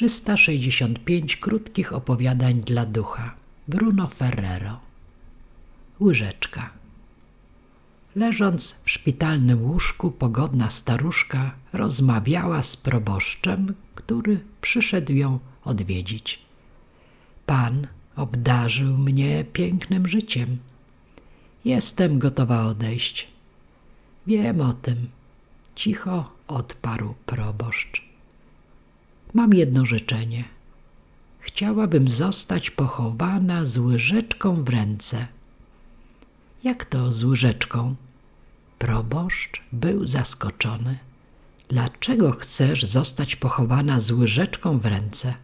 365 krótkich opowiadań dla ducha. Bruno Ferrero. Łyżeczka. Leżąc w szpitalnym łóżku, pogodna staruszka rozmawiała z proboszczem, który przyszedł ją odwiedzić. Pan obdarzył mnie pięknym życiem. Jestem gotowa odejść. Wiem o tym. Cicho odparł proboszcz. Mam jedno życzenie. Chciałabym zostać pochowana z łyżeczką w ręce. Jak to z łyżeczką? Proboszcz był zaskoczony. Dlaczego chcesz zostać pochowana z łyżeczką w ręce?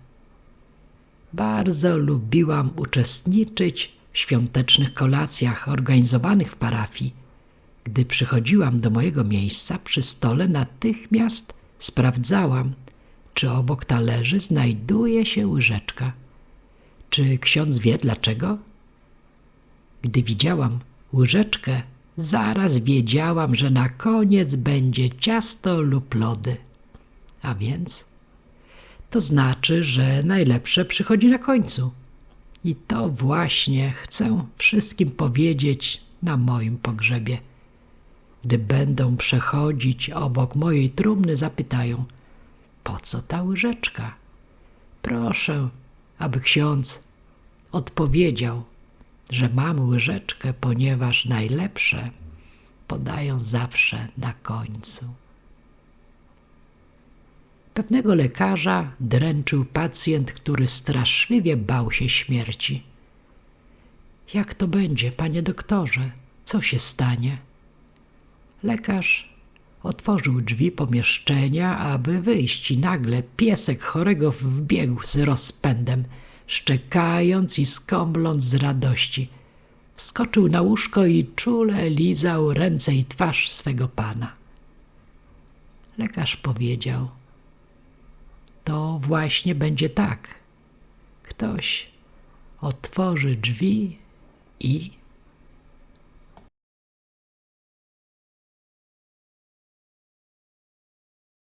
Bardzo lubiłam uczestniczyć w świątecznych kolacjach organizowanych w parafii. Gdy przychodziłam do mojego miejsca przy stole, natychmiast sprawdzałam, czy obok talerzy znajduje się łyżeczka. Czy ksiądz wie dlaczego? Gdy widziałam łyżeczkę, zaraz wiedziałam, że na koniec będzie ciasto lub lody. A więc to znaczy, że najlepsze przychodzi na końcu. I to właśnie chcę wszystkim powiedzieć na moim pogrzebie. Gdy będą przechodzić obok mojej trumny, zapytają: Po co ta łyżeczka? Proszę, aby ksiądz odpowiedział, że mam łyżeczkę, ponieważ najlepsze podają zawsze na końcu. Pewnego lekarza dręczył pacjent, który straszliwie bał się śmierci. Jak to będzie, panie doktorze? Co się stanie? Lekarz otworzył drzwi pomieszczenia, aby wyjść, i nagle piesek chorego wbiegł z rozpędem, szczekając i skomląc z radości. Wskoczył na łóżko i czule lizał ręce i twarz swego pana. Lekarz powiedział: To właśnie będzie tak. Ktoś otworzy drzwi i